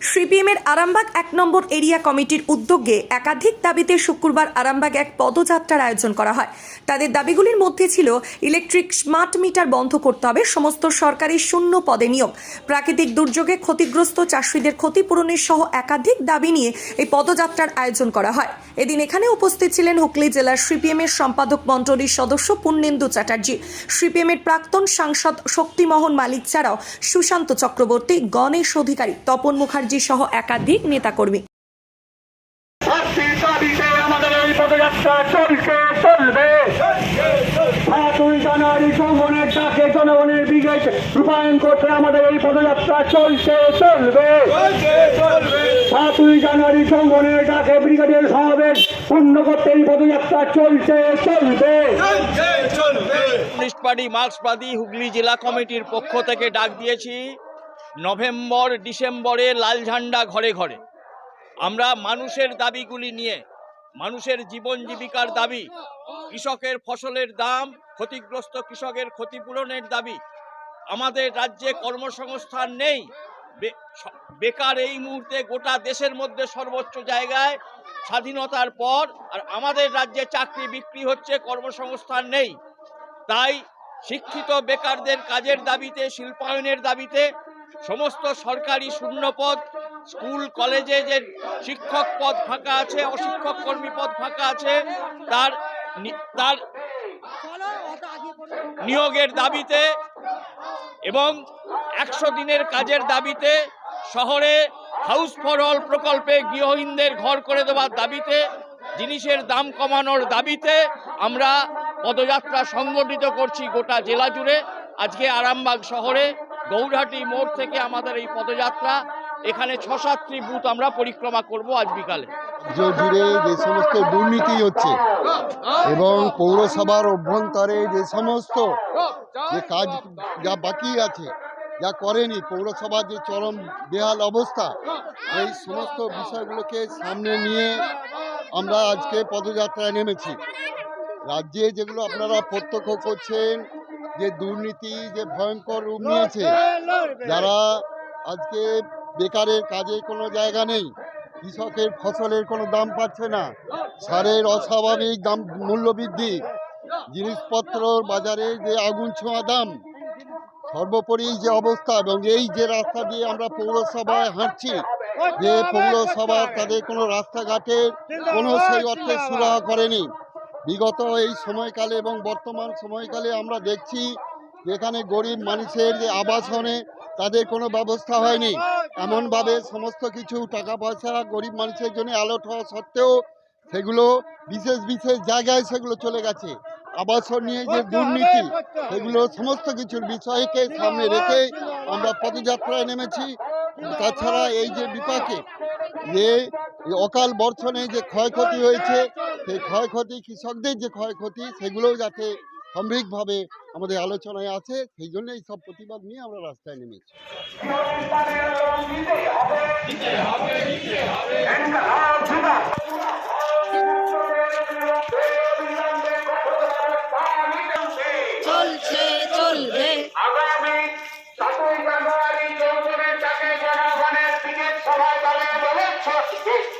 সিপিএমের আরামবাগ এক নম্বর এরিয়া কমিটির উদ্যোগে একাধিক দাবিতে শুক্রবার আরামবাগ এক পদযাত্রার আয়োজন করা হয়। তাদের দাবিগুলির মধ্যে ছিল ইলেকট্রিক স্মার্ট মিটার বন্ধ করতে হবে, সমস্ত সরকারি শূন্য পদে নিয়োগ। প্রাকৃতিক দুর্যোগে ক্ষতিগ্রস্ত চাষিদের ক্ষতিপূরণের সহ একাধিক দাবি নিয়ে এই পদযাত্রার আয়োজন করা হয়। এদিন এখানে উপস্থিত ছিলেন হুগলি জেলার সিপিএমের সম্পাদক মণ্ডলীর সদস্য পূর্ণেন্দু চ্যাটার্জি। সিপিএমের প্রাক্তন সাংসদ শক্তিমোহন মালিক ছাড়াও সুশান্ত চক্রবর্তী, গণেশ অধিকারী, তপন মুখার্জি সহ একাধিক নেতাকর্মী। শাস্তির দাবিতে আমাদের এই পদযাত্রা চলছে চলবে। সাতই জানুয়ারি জনগণের ডাকে জনগণের বিবেক রূপায়ণ করতে আমাদের এই পদযাত্রা চলছে চলবে। সাতই জানুয়ারি জনগণের ডাকে ব্রিগেডের সমাবেশ পূর্ণ করতে এই পদযাত্রা চলছে চলবে। কমিউনিস্ট পার্টি মার্ক্সবাদী হুগলি জেলা কমিটির পক্ষ থেকে ডাক দিয়েছি। নভেম্বর, ডিসেম্বরে লাল ঝান্ডা ঘরে ঘরে। আমরা মানুষের দাবিগুলি নিয়ে, মানুষের জীবন জীবিকার দাবি, কৃষকের ফসলের দাম, ক্ষতিগ্রস্ত কৃষকের ক্ষতিপূরণের দাবি, আমাদের রাজ্যে কর্মসংস্থান নেই বেকার এই মুহূর্তে গোটা দেশের মধ্যে সর্বোচ্চ জায়গায় স্বাধীনতার পর আর আমাদের রাজ্যে চাকরি বিক্রি হচ্ছে, কর্মসংস্থান নেই। তাই শিক্ষিত বেকারদের কাজের দাবিতে, শিল্পায়নের দাবিতে সমস্ত সরকারি শূন্যপদ, স্কুল, কলেজে যে শিক্ষক পদ ফাঁকা আছে, অশিক্ষক কর্মী পদ ফাঁকা আছে, তার তার নিয়োগের দাবিতে এবং একশো দিনের কাজের দাবিতে শহরে হাউস ফর অল প্রকল্পে গৃহহীনদের ঘর করে দেওয়ার দাবিতে, জিনিসের দাম কমানোর দাবিতে আমরা পদযাত্রা সংগঠিত করছি গোটা জেলা জুড়ে। আজকে আরামবাগ শহরে গৌরহাটি মোড় থেকে আমাদের এই পদযাত্রা। এখানে ছ সাতটি বুথ আমরা পরিক্রমা করব আজ বিকালে। জুড়ে যে সমস্ত দুর্নীতি হচ্ছে এবং পৌরসভার অভ্যন্তরে যে সমস্ত যে কাজ যা বাকি আছে, যা করেনি, পৌরসভার যে চরম বেহাল অবস্থা, এই সমস্ত বিষয়গুলোকে সামনে নিয়ে আমরা আজকে পদযাত্রায় নেমেছি। রাজ্যে যেগুলো আপনারা প্রত্যক্ষ করছেন যে দুর্নীতি যে ভয়ঙ্কর রূপ নিয়েছে যারা আজকে বেকারের কাজে কোনো জায়গা নেই কৃষকের ফসলের কোনো দাম পাচ্ছে না সারের অস্বাভাবিক দাম মূল্য বৃদ্ধি জিনিসপত্র বাজারে যে আগুন ছোঁয়া দাম সর্বোপরি যে অবস্থা এবং এই যে রাস্তা দিয়ে আমরা পৌরসভায় হাঁটছি যে পৌরসভা তাদের কোনো রাস্তাঘাটের কোনো সেই অর্থে সুরাহা করেনি। বিগত এই সময়কালে এবং বর্তমান সময়কালে আমরা দেখছি যেখানে গরিব মানুষের যে আবাসনে তাদের কোনো ব্যবস্থা হয়নি। এমনভাবে সমস্ত কিছু টাকা পয়সা গরিব মানুষের জন্য অ্যালট হওয়া সত্ত্বেও সেগুলো বিশেষ বিশেষ জায়গায় সেগুলো চলে গেছে। আবাসন নিয়ে যে দুর্নীতি, সেগুলো সমস্ত কিছুর বিষয়কে সামনে রেখে আমরা পদযাত্রায় নেমেছি। তাছাড়া এই যে বিপাকে যে অকাল বর্ষণে যে ক্ষয়ক্ষতি হয়েছে সেই ক্ষয়ক্ষতি কৃষকদের যে ক্ষয়ক্ষতি, সেগুলোও যাতে সামরিকভাবে আমাদের আলোচনায় আছে, সেই জন্য এই সব প্রতিবাদ নিয়ে আমরা রাস্তায় নেমেছি।